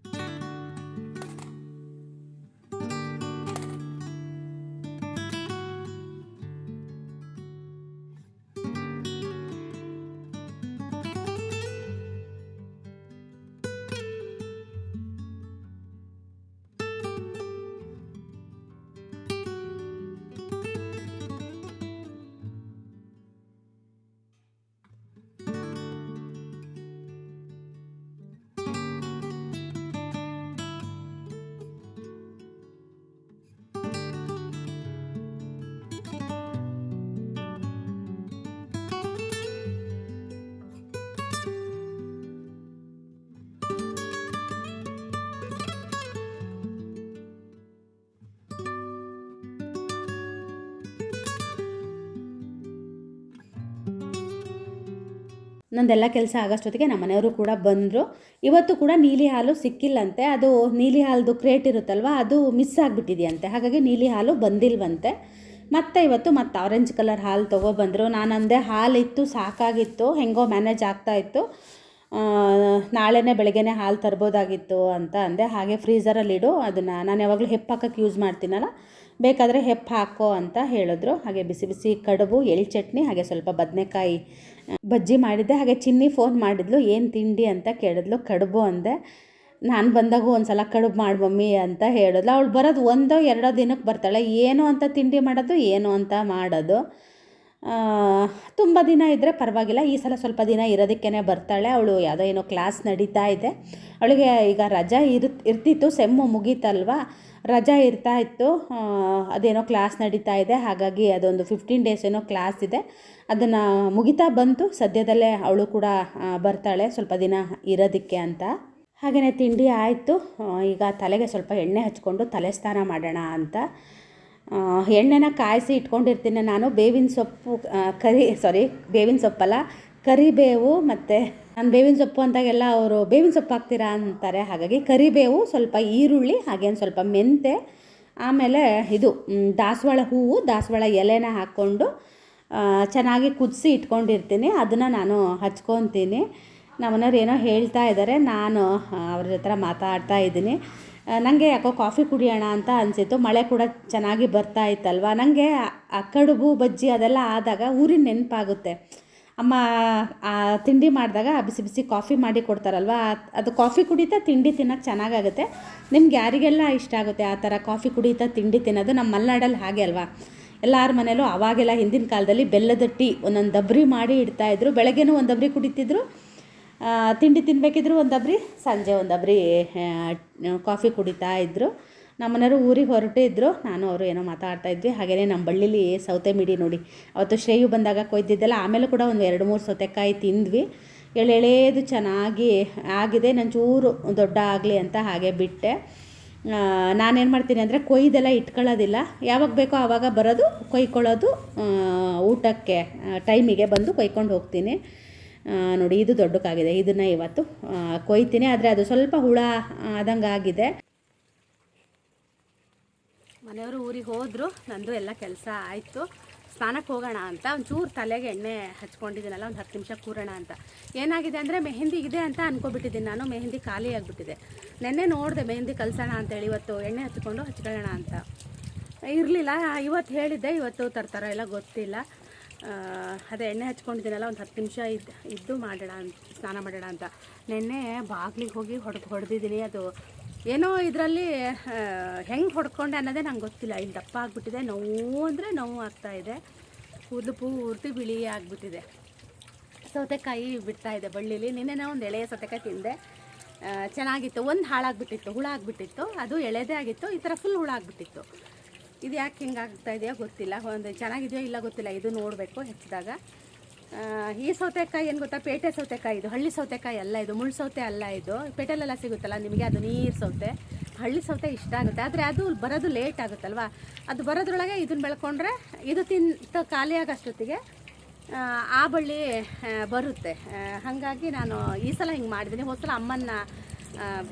ನಂದೆಲ್ಲ ಕೆಲಸ ಆಗೋಷ್ಟೊತ್ತಿಗೆ ನಮ್ಮ ಮನೆಯವರು ಕೂಡ ಬಂದರು. ಇವತ್ತು ಕೂಡ ನೀಲಿ ಹಾಲು ಸಿಕ್ಕಿಲ್ಲಂತೆ. ಅದು ನೀಲಿ ಹಾಲದು ಕ್ರೇಟ್ ಇರುತ್ತಲ್ವ ಅದು ಮಿಸ್ ಆಗಿಬಿಟ್ಟಿದೆಯಂತೆ. ಹಾಗಾಗಿ ನೀಲಿ ಹಾಲು ಬಂದಿಲ್ವಂತೆ. ಮತ್ತೆ ಇವತ್ತು ಮತ್ತೆ ಆರೆಂಜ್ ಕಲರ್ ಹಾಲು ತೊಗೊಬಂದರು ನಾನಂದೆ ಹಾಲಿತ್ತು ಸಾಕಾಗಿತ್ತು ಹೆಂಗೋ ಮ್ಯಾನೇಜ್ ಆಗ್ತಾ ಇತ್ತು. ಆ, ನಾಳೆನೇ ಬೆಳಗ್ಗೆನೇ ಹಾಲು ತರ್ಬೋದಾಗಿತ್ತು ಅಂತ ಅಂದೆ. ಹಾಗೆ ಫ್ರೀಝರಲ್ಲಿಡು ಅದನ್ನು ನಾನು ಯಾವಾಗಲೂ ಹೆಪ್ಪಾಕಕ್ಕೆ ಯೂಸ್ ಮಾಡ್ತೀನಲ್ಲ ಬೇಕಾದರೆ ಹೆಪ್ಪು ಹಾಕೋ ಅಂತ ಹೇಳಿದ್ರು. ಹಾಗೆ ಬಿಸಿ ಬಿಸಿ ಕಡುಬು, ಎಳ್ಳು ಚಟ್ನಿ, ಹಾಗೆ ಸ್ವಲ್ಪ ಬದನೆಕಾಯಿ ಬಜ್ಜಿ ಮಾಡಿದ್ದೆ. ಹಾಗೆ ಚಿನ್ನಿ ಫೋನ್ ಮಾಡಿದ್ಲು, ಏನು ತಿಂಡಿ ಅಂತ ಕೇಳಿದ್ಲು. ಕಡುಬು ಅಂದೆ. ನಾನು ಬಂದಾಗ ಒಂದು ಸಲ ಕಡುಬು ಮಾಡಿ ಮಮ್ಮಿ ಅಂತ ಹೇಳಿದ್ಲು. ಅವಳು ಬರೋದು ಒಂದೋ ಎರಡೋ ದಿನಕ್ಕೆ ಬರ್ತಾಳೆ. ಏನು ಅಂತ ತಿಂಡಿ ಮಾಡೋದು, ಏನು ಅಂತ ಮಾಡೋದು. ತುಂಬ ದಿನ ಇದ್ದರೆ ಪರವಾಗಿಲ್ಲ. ಈ ಸಲ ಸ್ವಲ್ಪ ದಿನ ಇರೋದಕ್ಕೇ ಬರ್ತಾಳೆ. ಅವಳು ಯಾವುದೋ ಏನೋ ಕ್ಲಾಸ್ ನಡೀತಾ ಇದೆ. ಅವಳಿಗೆ ಈಗ ರಜಾ ಇರು, ಇರ್ತಿತ್ತು. ಸೆಮ್ಮು ಮುಗೀತಲ್ವಾ? ರಜಾ ಇರ್ತಾ ಇತ್ತು. ಅದೇನೋ ಕ್ಲಾಸ್ ನಡೀತಾ ಇದೆ. ಹಾಗಾಗಿ ಅದೊಂದು ಫಿಫ್ಟೀನ್ ಡೇಸ್ ಏನೋ ಕ್ಲಾಸ್ ಇದೆ. ಅದನ್ನು ಮುಗಿತಾ ಬಂತು. ಸದ್ಯದಲ್ಲೇ ಅವಳು ಕೂಡ ಬರ್ತಾಳೆ. ಸ್ವಲ್ಪ ದಿನ ಇರೋದಕ್ಕೆ ಅಂತ. ಹಾಗೆಯೇ ತಿಂಡಿ ಆಯಿತು. ಈಗ ತಲೆಗೆ ಸ್ವಲ್ಪ ಎಣ್ಣೆ ಹಚ್ಕೊಂಡು ತಲೆ ಸ್ನಾನ ಮಾಡೋಣ ಅಂತ. ಎಣ್ಣೆನ ಕಾಯಿಸಿ ಇಟ್ಕೊಂಡಿರ್ತೀನಿ ನಾನು. ಬೇವಿನ ಸೊಪ್ಪು ಕರಿ ಸಾರಿ ಬೇವಿನ ಸೊಪ್ಪಲ್ಲ, ಕರಿಬೇವು ಮತ್ತು ನಾನು ಬೇವಿನ ಸೊಪ್ಪು ಅಂದಾಗೆಲ್ಲ ಅವರು ಬೇವಿನ ಸೊಪ್ಪು ಹಾಕ್ತೀರಾ ಅಂತಾರೆ. ಹಾಗಾಗಿ ಕರಿಬೇವು, ಸ್ವಲ್ಪ ಈರುಳ್ಳಿ ಹಾಗೇನು ಸ್ವಲ್ಪ ಮೆಂತೆ, ಆಮೇಲೆ ಇದು ದಾಸವಾಳ ಹೂವು, ದಾಸವಾಳ ಎಲೆನ ಹಾಕ್ಕೊಂಡು ಚೆನ್ನಾಗಿ ಕುದಿಸಿ ಇಟ್ಕೊಂಡಿರ್ತೀನಿ. ಅದನ್ನು ನಾನು ಹಚ್ಕೊತೀನಿ. ನಮ್ಮನೆಯವ್ರು ಏನೋ ಹೇಳ್ತಾ ಇದ್ದಾರೆ ನಾನು ಅವ್ರ ಹತ್ರ ಮಾತಾಡ್ತಾ ಇದ್ದೀನಿ. ನನಗೆ ಯಾಕೋ ಕಾಫಿ ಕುಡಿಯೋಣ ಅಂತ ಅನಿಸಿತ್ತು. ಮಳೆ ಕೂಡ ಚೆನ್ನಾಗಿ ಬರ್ತಾ ಇತ್ತಲ್ವ? ನನಗೆ ಆ ಕಡುಬು, ಬಜ್ಜಿ ಅದೆಲ್ಲ ಆದಾಗ ಊರಿನ ನೆನಪಾಗುತ್ತೆ. ಅಮ್ಮ ತಿಂಡಿ ಮಾಡಿದಾಗ ಬಿಸಿ ಬಿಸಿ ಕಾಫಿ ಮಾಡಿ ಕೊಡ್ತಾರಲ್ವ? ಅದು ಕಾಫಿ ಕುಡಿತಾ ತಿಂಡಿ ತಿನ್ನೋಕ್ಕೆ ಚೆನ್ನಾಗಾಗುತ್ತೆ. ನಿಮ್ಗೆ ಯಾರಿಗೆಲ್ಲ ಇಷ್ಟ ಆಗುತ್ತೆ ಆ ಥರ ಕಾಫಿ ಕುಡಿತಾ ತಿಂಡಿ ತಿನ್ನೋದು? ನಮ್ಮ ಮಲೆನಾಡಲ್ಲಿ ಹಾಗೆ ಅಲ್ವಾ? ಎಲ್ಲರ ಮನೇಲೂ ಅವಾಗೆಲ್ಲ ಹಿಂದಿನ ಕಾಲದಲ್ಲಿ ಬೆಲ್ಲದ ಟೀ ಒಂದೊಂದು ದಬ್ರಿ ಮಾಡಿ ಇಡ್ತಾಯಿದ್ರು ಬೆಳಗ್ಗೆನೂ ಒಂದು ದಬ್ರಿ ಕುಡಿತಿದ್ರು. ತಿಂಡಿ ತಿನ್ನಬೇಕಿದ್ರು ಒಂದು ದಬ್ರಿ ಸಂಜೆ ಒಂದು ಕಾಫಿ ಕುಡಿತಾ ಇದ್ದರು ನಮ್ಮನೆಯವರು ಊರಿಗೆ ಹೊರಟೇ ಇದ್ದರು ನಾನು, ಅವರು ಏನೋ ಮಾತಾಡ್ತಾ ಇದ್ವಿ. ಹಾಗೆಯೇ ನಮ್ಮ ಬಳ್ಳಿಲಿ ಸೌತೆ ಮಿಡಿ ನೋಡಿ. ಅವತ್ತು ಶ್ರೇಯು ಬಂದಾಗ ಕೊಯ್ದಿದ್ದೆಲ್ಲ, ಆಮೇಲೆ ಕೂಡ ಒಂದು ಎರಡು ಮೂರು ಸೌತೆಕಾಯಿ ತಿಂದ್ವಿ. ಎಳೆಳೆದು ಚೆನ್ನಾಗಿ ಆಗಿದೆ. ನನ್ನ ಚೂರು ದೊಡ್ಡ ಆಗಲಿ ಅಂತ ಹಾಗೆ ಬಿಟ್ಟೆ. ನಾನೇನು ಮಾಡ್ತೀನಿ ಅಂದರೆ ಕೊಯ್ದೆಲ್ಲ ಇಟ್ಕೊಳ್ಳೋದಿಲ್ಲ. ಯಾವಾಗ ಬೇಕೋ ಆವಾಗ ಬರೋದು, ಕೊಯ್ಕೊಳ್ಳೋದು ಊಟಕ್ಕೆ ಟೈಮಿಗೆ ಬಂದು ಕೊಯ್ಕೊಂಡು ಹೋಗ್ತೀನಿ. ನೋಡಿ, ಇದು ದೊಡ್ಡಕ್ಕಾಗಿದೆ. ಇದನ್ನು ಇವತ್ತು ಕೊಯ್ತೀನಿ. ಆದರೆ ಅದು ಸ್ವಲ್ಪ ಹುಳ ಆದಂಗೆ ಆಗಿದೆ. ಮನೆಯವರು ಊರಿಗೆ ಹೋದರು. ನಂದು ಎಲ್ಲ ಕೆಲಸ ಆಯಿತು. ಸ್ನಾನಕ್ಕೆ ಹೋಗೋಣ ಅಂತ ಒಂಚೂರು ತಲೆಗೆ ಎಣ್ಣೆ ಹಚ್ಕೊಂಡಿದ್ದೀನಲ್ಲ, ಒಂದು ಹತ್ತು ನಿಮಿಷ ಕೂರೋಣ ಅಂತ. ಏನಾಗಿದೆ ಅಂದರೆ ಮೆಹಂದಿ ಇದೆ ಅಂತ ಅಂದ್ಕೊಬಿಟ್ಟಿದ್ದೀನಿ ನಾನು. ಮೆಹಂದಿ ಖಾಲಿ ಆಗಿಬಿಟ್ಟಿದೆ. ನೆನ್ನೆ ನೋಡಿದೆ ಮೆಹಂದಿ ಕಲಿಸೋಣ ಅಂತೇಳಿ ಇವತ್ತು ಎಣ್ಣೆ ಹಚ್ಕೊಂಡು ಹಚ್ಕೊಳ್ಳೋಣ ಅಂತ. ಇರಲಿಲ್ಲ, ಇವತ್ತು ಹೇಳಿದ್ದೆ. ಇವತ್ತು ತರ್ತಾರೋ ಎಲ್ಲ ಗೊತ್ತಿಲ್ಲ. ಅದೇ ಎಣ್ಣೆ ಹಚ್ಕೊಂಡಿದ್ದೀನಲ್ಲ, ಒಂದು ಹತ್ತು ನಿಮಿಷ ಇದ್ದು ಇದ್ದು ಮಾಡೋಣ ಅಂತ, ಸ್ನಾನ ಮಾಡೋಣ ಅಂತ. ನಿನ್ನೆ ಬಾಗಿಲಿಗೆ ಹೋಗಿ ಹೊಡೆದು, ಹೊಡೆದಿದ್ದೀನಿ ಅದು. ಏನೋ ಇದರಲ್ಲಿ ಹೆಂಗೆ ಹೊಡ್ಕೊಂಡೆ ಅನ್ನೋದೇ ನಂಗೆ ಗೊತ್ತಿಲ್ಲ. ಇಲ್ಲಿ ದಪ್ಪ ಆಗಿಬಿಟ್ಟಿದೆ, ನೋವು ಅಂದರೆ ನೋವು ಆಗ್ತಾ ಇದೆ. ಕೂದಲು ಪೂರ್ತಿ ಬಿಳಿ ಆಗಿಬಿಟ್ಟಿದೆ. ಸೌತೆಕಾಯಿ ಬಿಡ್ತಾ ಇದೆ ಬಳ್ಳಿಲಿ. ನಿನ್ನೆ ಒಂದು ಎಳೆಯ ಸೌತೆಕಾಯಿ ತಿಂದೆ. ಚೆನ್ನಾಗಿತ್ತು. ಒಂದು ಹಾಳಾಗಿಬಿಟ್ಟಿತ್ತು, ಹುಳ ಆಗಿಬಿಟ್ಟಿತ್ತು. ಅದು ಎಳೆದೇ ಆಗಿತ್ತು. ಈ ಥರ ಫುಲ್ ಹುಳ ಆಗಿಬಿಟ್ಟಿತ್ತು. ಇದು ಯಾಕೆ ಹಿಂಗೆ ಆಗ್ತಾ ಇದೆಯೋ ಗೊತ್ತಿಲ್ಲ. ಒಂದು ಚೆನ್ನಾಗಿದೆಯೋ ಇಲ್ಲ ಗೊತ್ತಿಲ್ಲ. ಇದು ನೋಡಬೇಕು ಹೆಚ್ಚಿದಾಗ. ಈ ಸೌತೆಕಾಯಿ ಏನು ಗೊತ್ತಾ? ಪೇಟೆ ಸೌತೆಕಾಯಿ ಇದು. ಹಳ್ಳಿ ಸೌತೆಕಾಯಿ ಅಲ್ಲ ಇದು. ಮುಳ್ಳು ಸೌತೆ ಅಲ್ಲ ಇದು. ಪೇಟೆಲೆಲ್ಲ ಸಿಗುತ್ತಲ್ಲ ನಿಮಗೆ ಅದು ನೀರು ಸೌತೆ. ಹಳ್ಳಿ ಸೌತೆ ಇಷ್ಟ ಆಗುತ್ತೆ. ಆದರೆ ಅದು ಬರೋದು ಲೇಟ್ ಆಗುತ್ತಲ್ವಾ? ಅದು ಬರೋದ್ರೊಳಗೆ ಇದನ್ನ ಬೆಳ್ಕೊಂಡ್ರೆ ಇದು ತಿಂತ ಖಾಲಿ ಆಗೋಷ್ಟೊತ್ತಿಗೆ ಆ, ಬಳ್ಳಿ ಬರುತ್ತೆ. ಹಾಗಾಗಿ ನಾನು ಈ ಸಲ ಹಿಂಗೆ ಮಾಡಿದ್ದೀನಿ ಹೋದ ಸಲ ಅಮ್ಮನ್ನ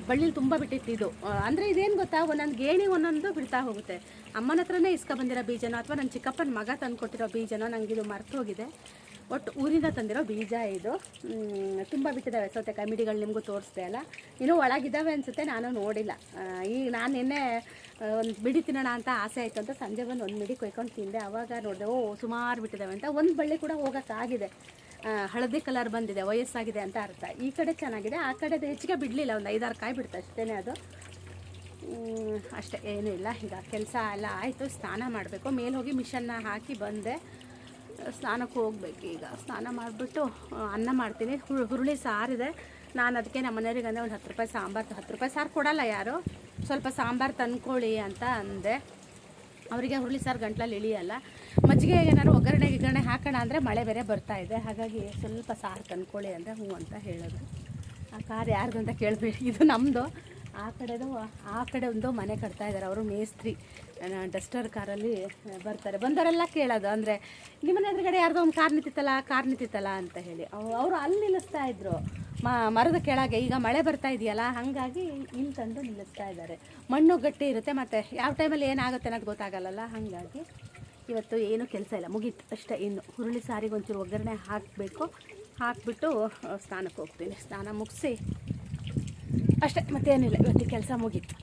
ಬಳ್ಳಿಲಿ ತುಂಬ ಬಿಟ್ಟಿತ್ತು ಇದು. ಅಂದರೆ ಇದೇನು ಗೊತ್ತಾ? ಒಂದೊಂದು ಗೇಣಿ ಒಂದೊಂದು ಬಿಡ್ತಾ ಹೋಗುತ್ತೆ. ಅಮ್ಮನ ಹತ್ರನೇ ಬಂದಿರೋ ಬೀಜನೋ, ಅಥವಾ ನನ್ನ ಚಿಕ್ಕಪ್ಪನ ಮಗ ತಂದು ಬೀಜನೋ ನನಗೆ ಇದು ಮರ್ತು ಹೋಗಿದೆ. ಒಟ್ಟು ಊರಿಂದ ತಂದಿರೋ ಬೀಜ ಇದು. ತುಂಬ ಬಿಟ್ಟಿದ್ದಾವೆ ಸೌತೆಕಾಯಿ ಕಮಿಡಿಗಳು ನಿಮಗೂ ತೋರಿಸ್ದೆ ಅಲ್ಲ? ಇನ್ನೂ ಒಳಗಿದ್ದಾವೆ ಅನಿಸುತ್ತೆ, ನಾನು ನೋಡಿಲ್ಲ. ಈಗ ನಾನು ನಿನ್ನೆ ಒಂದು ಬಿಡಿ ತಿನ್ನೋಣ ಅಂತ ಆಸೆ ಆಯಿತು ಅಂತ ಸಂಜೆ ಬಂದು ಒಂದು ಮಿಡಿ ಕೊಯ್ಕೊಂಡು ತಿಂದೆ. ಆವಾಗ ನೋಡಿದೆ, ಓ, ಸುಮಾರು ಬಿಟ್ಟಿದ್ದಾವೆ ಅಂತ. ಒಂದು ಬಳ್ಳಿ ಕೂಡ ಹೋಗೋಕ್ಕಾಗಿದೆ. ಹಳದಿ ಕಲರ್ ಬಂದಿದೆ, ವಯಸ್ಸಾಗಿದೆ ಅಂತ ಅರ್ಥ. ಈ ಕಡೆ ಚೆನ್ನಾಗಿದೆ, ಆ ಕಡೆದು ಹೆಚ್ಚಿಗೆ ಬಿಡಲಿಲ್ಲ, ಒಂದು ಐದಾರು ಕಾಯಿ ಬಿಡ್ತು ಅಷ್ಟೇ ಅದು. ಅಷ್ಟೇ, ಏನೂ ಇಲ್ಲ. ಈಗ ಕೆಲಸ ಎಲ್ಲ ಆಯಿತು, ಸ್ನಾನ ಮಾಡಬೇಕು. ಮೇಲೆ ಹೋಗಿ ಮಿಷನ್ನ ಹಾಕಿ ಬಂದೆ. ಸ್ನಾನಕ್ಕೆ ಹೋಗ್ಬೇಕು ಈಗ. ಸ್ನಾನ ಮಾಡಿಬಿಟ್ಟು ಅನ್ನ ಮಾಡ್ತೀನಿ. ಹುರು, ಹುರುಳಿ ಸಾರಿದೆ. ನಾನು ಅದಕ್ಕೆ ನಮ್ಮ ಮನೆಯವ್ರಿಗೆ ಅಂದರೆ ಒಂದು ಹತ್ತು ರೂಪಾಯಿ ಸಾಂಬಾರು ಹತ್ತು ರೂಪಾಯಿ ಸಾರು ಕೊಡಲ್ಲ ಯಾರು? ಸ್ವಲ್ಪ ಸಾಂಬಾರು ತಂದ್ಕೊಳ್ಳಿ ಅಂತ ಅಂದೆ. ಅವರಿಗೆ ಹುರುಳಿ ಸಾರು ಗಂಟ್ಲಲ್ಲಿ ಇಳಿಯಲ್ಲ. ಮಜ್ಜಿಗೆ ಏನಾದ್ರು ಒಗ್ಗರಣೆ ಗಿಗ್ಗರಣೆ ಹಾಕೋಣ ಅಂದರೆ ಮಳೆ ಬೇರೆ ಬರ್ತಾ ಇದೆ. ಹಾಗಾಗಿ ಸ್ವಲ್ಪ ಸಾರು ತಂದ್ಕೊಳ್ಳಿ ಅಂದರೆ ಹ್ಞೂ ಅಂತ ಹೇಳೋದು ಆ ಕಾರ್ ಯಾರ್ದು ಅಂತ ಕೇಳಬೇಡಿ. ಇದು ನಮ್ಮದು ಆ ಕಡೆದು, ಆ ಕಡೆ ಒಂದು ಮನೆ ಕಟ್ತಾ ಇದ್ದಾರೆ ಅವರು ಮೇಸ್ತ್ರಿ. ಡಸ್ಟರ್ ಕಾರಲ್ಲಿ ಬರ್ತಾರೆ. ಬಂದವರೆಲ್ಲ ಕೇಳೋದು ಅಂದರೆ ನಿಮ್ಮನೆ ಎದುರುಗಡೆ ಯಾರ್ದೋ ಒಂದು ಕಾರ್ ನಿಂತಿತ್ತಲ್ಲ ಕಾರ್ ನಿಂತಿತ್ತಲ್ಲ ಅಂತ ಹೇಳಿ. ಅವರು ಅಲ್ಲಿ ನಿಲ್ಲಿಸ್ತಾ ಇದ್ರು. ಮರದ ಕೆಳಗೆ ಈಗ ಮಳೆ ಬರ್ತಾ ಇದೆಯಲ್ಲ, ಹಾಗಾಗಿ ಇಲ್ಲಿ ತಂದು ನಿಲ್ಲಿಸ್ತಾ ಇದ್ದಾರೆ. ಮಣ್ಣು ಗಟ್ಟಿ ಇರುತ್ತೆ, ಮತ್ತು ಯಾವ ಟೈಮಲ್ಲಿ ಏನಾಗುತ್ತೆ ಅನ್ನೋದು ಗೊತ್ತಾಗಲ್ಲಲ್ಲ, ಹಾಗಾಗಿ ಇವತ್ತು ಏನೂ ಕೆಲಸ ಇಲ್ಲ. ಮುಗೀತು ಅಷ್ಟೇ ಇನ್ನು. ಹುರುಳಿ ಸಾರಿಗೆ ಒಂಚೂರು ಒಗ್ಗರಣೆ ಹಾಕಬೇಕು. ಹಾಕಿಬಿಟ್ಟು, ಸ್ನಾನಕ್ಕೆ ಹೋಗ್ತೀನಿ. ಸ್ನಾನ ಮುಗಿಸಿ, ಅಷ್ಟೇ, ಮತ್ತೇನಿಲ್ಲ. ಇವತ್ತು ಕೆಲಸ ಮುಗೀತು.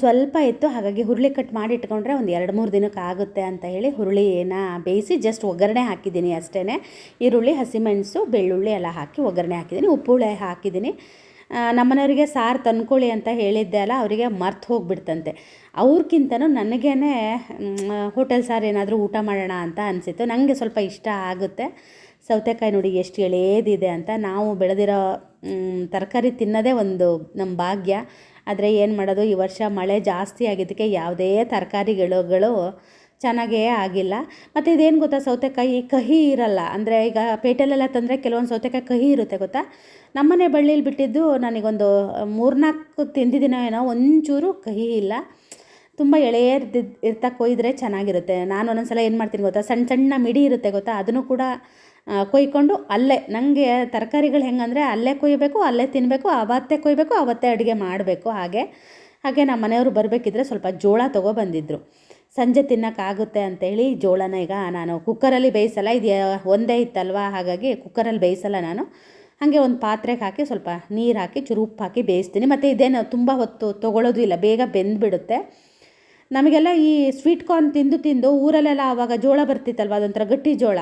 ಸ್ವಲ್ಪ ಇತ್ತು ಹಾಗಾಗಿ ಹುರುಳಿ ಕಟ್ ಮಾಡಿ ಇಟ್ಕೊಂಡ್ರೆ ಒಂದು ಎರಡು ಮೂರು ದಿನಕ್ಕೆ ಆಗುತ್ತೆ ಅಂತ ಹೇಳಿ ಹುರುಳಿನ ಬೇಯಿಸಿ ಜಸ್ಟ್ ಒಗ್ಗರಣೆ ಹಾಕಿದ್ದೀನಿ ಅಷ್ಟೇ ಈರುಳ್ಳಿ, ಹಸಿಮೆಣಸು, ಬೆಳ್ಳುಳ್ಳಿ ಎಲ್ಲ ಹಾಕಿ ಒಗ್ಗರಣೆ ಹಾಕಿದ್ದೀನಿ. ಉಪ್ಪುಳೆ ಹಾಕಿದ್ದೀನಿ. ನಮ್ಮನೆಯವರಿಗೆ ಸಾರು ತಂದ್ಕೊಳ್ಳಿ ಅಂತ ಹೇಳಿದ್ದೆ ಅಲ್ಲ, ಅವರಿಗೆ ಮರ್ತು ಹೋಗ್ಬಿಡ್ತಂತೆ. ಅವ್ರಿಗಿಂತನೂ ನನಗೇ ಹೋಟೆಲ್ ಸಾರು ಏನಾದರೂ ಊಟ ಮಾಡೋಣ ಅಂತ ಅನಿಸಿತ್ತು. ನನಗೆ ಸ್ವಲ್ಪ ಇಷ್ಟ ಆಗುತ್ತೆ. ಸೌತೆಕಾಯಿ ನೋಡಿ ಎಷ್ಟು ಎಳೆದಿದೆ ಅಂತ ನಾವು ಬೆಳೆದಿರೋ ತರಕಾರಿ ತಿನ್ನೋದೇ ಒಂದು ನಮ್ಮ ಭಾಗ್ಯ. ಆದರೆ ಏನು ಮಾಡೋದು, ಈ ವರ್ಷ ಮಳೆ ಜಾಸ್ತಿ ಆಗಿದ್ದಕ್ಕೆ ಯಾವುದೇ ತರಕಾರಿಗಳು ಚೆನ್ನಾಗೇ ಆಗಿಲ್ಲ. ಮತ್ತು ಇದೇನು ಗೊತ್ತಾ ಸೌತೆಕಾಯಿ ಕಹಿ ಇರಲ್ಲ, ಅಂದರೆ ಈಗ ಪೇಟೆಲೆಲ್ಲ ತಂದರೆ ಕೆಲವೊಂದು ಸೌತೆಕಾಯಿ ಕಹಿ ಇರುತ್ತೆ ಗೊತ್ತಾ? ನಮ್ಮನೆ ಬಳ್ಳಿಲಿ ಬಿಟ್ಟಿದ್ದು ನನಗೊಂದು ಮೂರ್ನಾಲ್ಕು ತಿಂದಿದ್ದೀನೋ ಏನೋ ಒಂಚೂರು ಕಹಿ ಇಲ್ಲ. ತುಂಬ ಎಳೆಯರ್ದು ಇರ್ತಾ ಕೊಯ್ದರೆ ಚೆನ್ನಾಗಿರುತ್ತೆ. ನಾನು ಒಂದೊಂದು ಸಲ ಏನು ಮಾಡ್ತೀನಿ ಗೊತ್ತಾ ಸಣ್ಣ ಸಣ್ಣ ಮಿಡಿ ಇರುತ್ತೆ ಗೊತ್ತಾ, ಅದನ್ನು ಕೂಡ ಕೊಯ್ಕೊಂಡು ಅಲ್ಲೇ ನನಗೆ ತರಕಾರಿಗಳು ಹೆಂಗಂದರೆ ಅಲ್ಲೇ ಕೊಯ್ಯಬೇಕು ಅಲ್ಲೇ ತಿನ್ನಬೇಕು ಅವತ್ತೇ ಕೊಯ್ಬೇಕು, ಅವತ್ತೇ ಅಡುಗೆ ಮಾಡಬೇಕು ಹಾಗೆ. ಹಾಗೆ ನಮ್ಮ ಮನೆಯವರು ಬರಬೇಕಿದ್ರೆ ಸ್ವಲ್ಪ ಜೋಳ ತೊಗೊಬಂದಿದ್ರು. ಸಂಜೆ ತಿನ್ನೋಕ್ಕಾಗುತ್ತೆ ಅಂತೇಳಿ ಜೋಳನ ಈಗ ನಾನು ಕುಕ್ಕರಲ್ಲಿ ಬೇಯಿಸಲ್ಲ, ಇದು ಒಂದೇ ಇತ್ತಲ್ವ? ಹಾಗಾಗಿ ಕುಕ್ಕರಲ್ಲಿ ಬೇಯಿಸಲ್ಲ ನಾನು. ಹಾಗೆ ಒಂದು ಪಾತ್ರೆಗೆ ಹಾಕಿ ಸ್ವಲ್ಪ ನೀರು ಹಾಕಿ ಚೂರು ಉಪ್ಪು ಹಾಕಿ ಬೇಯಿಸ್ತೀನಿ. ಮತ್ತು ಇದೇನು ತುಂಬ ಹೊತ್ತು ತೊಗೊಳ್ಳೋದು ಇಲ್ಲ, ಬೇಗ ಬೆಂದ್ಬಿಡುತ್ತೆ. ನಮಗೆಲ್ಲ ಈ ಸ್ವೀಟ್ ಕಾರ್ನ್ ತಿಂದು ತಿಂದು ಊರಲ್ಲೆಲ್ಲ ಆವಾಗ ಜೋಳ ಬರ್ತಿತ್ತಲ್ವ ಅದೊಂಥರ ಗಟ್ಟಿ ಜೋಳ.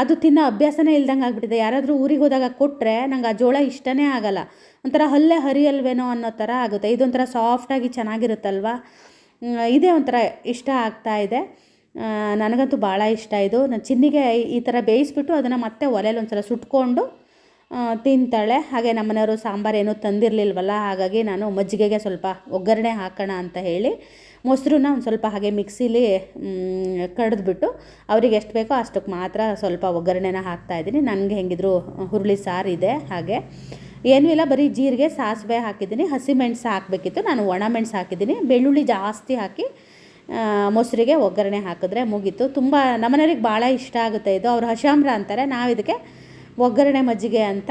ಅದು ತಿನ್ನೋ ಅಭ್ಯಾಸನೇ ಇಲ್ದಂಗೆ ಆಗ್ಬಿಟ್ಟಿದೆ. ಯಾರಾದರೂ ಊರಿಗೆ ಹೋದಾಗ ಕೊಟ್ಟರೆ ನಂಗೆ ಆ ಜೋಳ ಇಷ್ಟನೇ ಆಗಲ್ಲ. ಒಂಥರ ಹಲ್ಲೆ ಹರಿಯಲ್ವೇನೋ ಅನ್ನೋ ಥರ ಆಗುತ್ತೆ. ಇದೊಂಥರ ಸಾಫ್ಟಾಗಿ ಚೆನ್ನಾಗಿರುತ್ತಲ್ವ? ಇದೇ ಒಂಥರ ಇಷ್ಟ ಆಗ್ತಾ ಇದೆ. ನನಗಂತೂ ಭಾಳ ಇಷ್ಟ ಇದು. ನಾನು ಚಿನ್ನಿಗೆ ಈ ಥರ ಬೇಯಿಸ್ಬಿಟ್ಟು ಅದನ್ನು ಮತ್ತೆ ಒಲೆಯಲ್ಲಿ ಒಂದ್ಸಲ ಸುಟ್ಕೊಂಡು ತಿಂತಾಳೆ. ಹಾಗೆ ನಮ್ಮನೆಯವರು ಸಾಂಬಾರು ಏನೂ ತಂದಿರಲಿಲ್ವಲ್ಲ? ಹಾಗಾಗಿ ನಾನು ಮಜ್ಜಿಗೆಗೆ ಸ್ವಲ್ಪ ಒಗ್ಗರಣೆ ಹಾಕೋಣ ಅಂತ ಹೇಳಿ ಮೊಸರನ್ನ ಒಂದು ಸ್ವಲ್ಪ ಹಾಗೆ ಮಿಕ್ಸಿಲಿ ಕಡಿದ್ಬಿಟ್ಟು ಅವ್ರಿಗೆ ಎಷ್ಟು ಬೇಕೋ ಅಷ್ಟಕ್ಕೆ ಮಾತ್ರ ಸ್ವಲ್ಪ ಒಗ್ಗರಣೆನ ಹಾಕ್ತಾಯಿದ್ದೀನಿ ನನಗೆ ಹೆಂಗಿದ್ರು ಹುರುಳಿ ಸಾರು ಇದೆ ಹಾಗೆ. ಏನೂ ಇಲ್ಲ, ಬರೀ ಜೀರಿಗೆ, ಸಾಸಿವೆ ಹಾಕಿದ್ದೀನಿ. ಹಸಿಮೆಣಸು ಹಾಕಬೇಕಿತ್ತು. ನಾನು ಒಣಮೆಣಸು ಹಾಕಿದ್ದೀನಿ. ಬೆಳ್ಳುಳ್ಳಿ ಜಾಸ್ತಿ ಹಾಕಿ ಮೊಸರಿಗೆ ಒಗ್ಗರಣೆ ಹಾಕಿದ್ರೆ ಮುಗೀತು. ತುಂಬ ನಮ್ಮನೆಯವ್ರಿಗೆ ಭಾಳ ಇಷ್ಟ ಆಗುತ್ತೆ ಇದು. ಅವ್ರು ಹಶಾಮ್ರ ಅಂತಾರೆ. ನಾವು ಇದಕ್ಕೆ ಒಗ್ಗರಣೆ ಮಜ್ಜಿಗೆ ಅಂತ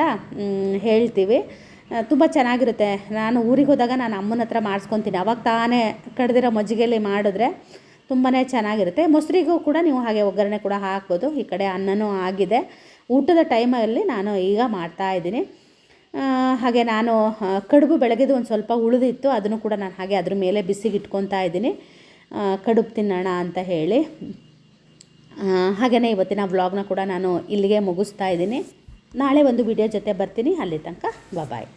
ಹೇಳ್ತೀವಿ. ತುಂಬ ಚೆನ್ನಾಗಿರುತ್ತೆ. ನಾನು ಊರಿಗೆ ಹೋದಾಗ ನಾನು ಅಮ್ಮನ ಹತ್ರ ಮಾಡಿಸ್ಕೊತೀನಿ. ಅವಾಗ ತಾನೇ ಕಡ್ದಿರೋ ಮಜ್ಜಿಗೆಯಲ್ಲಿ ಮಾಡಿದ್ರೆ ತುಂಬಾ ಚೆನ್ನಾಗಿರುತ್ತೆ. ಮೊಸರಿಗೂ ಕೂಡ ನೀವು ಹಾಗೆ ಒಗ್ಗರಣೆ ಕೂಡ ಹಾಕ್ಬೋದು. ಈ ಕಡೆ ಅನ್ನನೂ ಆಗಿದೆ. ಊಟದ ಟೈಮಲ್ಲಿ ನಾನು ಈಗ ಮಾಡ್ತಾ ಇದ್ದೀನಿ. ಹಾಗೆ ನಾನು ಕಡುಬು ಬೆಳಗ್ಗೆದು ಒಂದು ಸ್ವಲ್ಪ ಉಳಿದಿತ್ತು. ಅದನ್ನು ಕೂಡ ನಾನು ಹಾಗೆ ಅದ್ರ ಮೇಲೆ ಬಿಸಿಗೆ ಇಟ್ಕೊತಾ ಇದ್ದೀನಿ ಕಡುಬು ತಿನ್ನೋಣ ಅಂತ ಹೇಳಿ. ಹಾಗೆಯೇ ಇವತ್ತಿನ ವ್ಲಾಗ್ನ ಕೂಡ ನಾನು ಇಲ್ಲಿಗೆ ಮುಗಿಸ್ತಾ ಇದ್ದೀನಿ. ನಾಳೆ ಒಂದು ವಿಡಿಯೋ ಜೊತೆ ಬರ್ತೀನಿ. ಅಲ್ಲಿ ತನಕ ಬಾಯ್